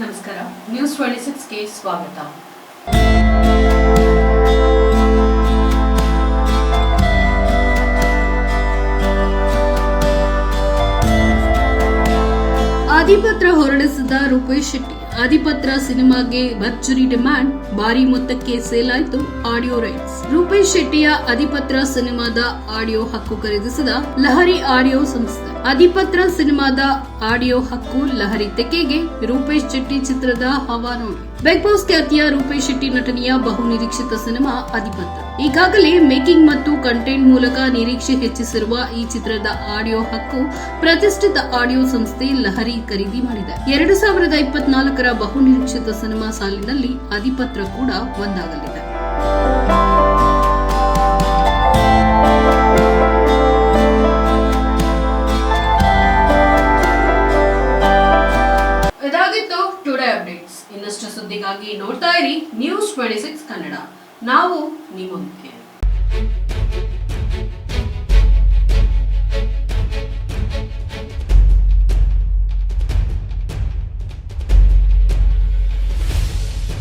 ನಮಸ್ಕಾರ. News twenty ಸಿಕ್ಸ್ಗೆ ಸ್ವಾಗತ. ಆದಿಪತ್ರ ಹೊರಡಿಸಿದ ರೂಪೇಶ್ ಶೆಟ್ಟಿ. ಆದಿಪತ್ರ ಸಿನಿಮಾಗೆ ಭರ್ಜರಿ ಡಿಮ್ಯಾಂಡ್, ಭಾರಿ ಮೊತ್ತಕ್ಕೆ ಸೇಲ್ ಆಯಿತು ಆಡಿಯೋ ರೈಟ್ಸ್. ರೂಪೇಶ್ ಶೆಟ್ಟಿಯ ಅಧಿಪತ್ರ ಸಿನಿಮಾದ ಆಡಿಯೋ ಹಕ್ಕು ಖರೀದಿಸಿದ ಲಹರಿ ಆಡಿಯೋ ಸಂಸ್ಥೆ. ಅಧಿಪತ್ರ ಸಿನಿಮಾದ ಆಡಿಯೋ ಹಕ್ಕು ಲಹರಿ ತೆಕ್ಕೆಗೆ ರೂಪೇಶ್ ಶೆಟ್ಟಿ ಚಿತ್ರದ ಹವಾ ನೋಡಿ. ಬಿಗ್ ಬಾಸ್ ಖ್ಯಾತಿಯ ರೂಪೇಶ್ ಶೆಟ್ಟಿ ನಟನೆಯ ಬಹು ನಿರೀಕ್ಷಿತ ಸಿನಿಮಾ ಅಧಿಪತ್ರ ಈಗಾಗಲೇ ಮೇಕಿಂಗ್ ಮತ್ತು ಕಂಟೆಂಟ್ ಮೂಲಕ ನಿರೀಕ್ಷೆ ಹೆಚ್ಚಿಸಿರುವ ಈ ಚಿತ್ರದ ಆಡಿಯೋ ಹಕ್ಕು ಪ್ರತಿಷ್ಠಿತ ಆಡಿಯೋ ಸಂಸ್ಥೆ ಲಹರಿ ಖರೀದಿ ಮಾಡಿದೆ. ಎರಡು ಸಾವಿರದ ಇಪ್ಪತ್ನಾಲ್ಕರ ಬಹು ನಿರೀಕ್ಷಿತ ಸಿನಿಮಾ ಸಾಲಿನಲ್ಲಿ ಅಧಿಪತ್ರ ಕೂಡ ಒಂದಾಗಲಿದೆ. ಇದಾಗಿತ್ತು ಟುಡೇ ಅಪ್ಡೇಟ್ಸ್ ಇನ್ನಷ್ಟು ಸುದ್ದಿಗಾಗಿ ನೋಡ್ತಾ ಇರಿ ನ್ಯೂಸ್ ಟ್ವೆಂಟಿ ಸಿಕ್ಸ್ ಕನ್ನಡ. ನಾವು ನಿಮ್ಮೊಂದಿಗೆ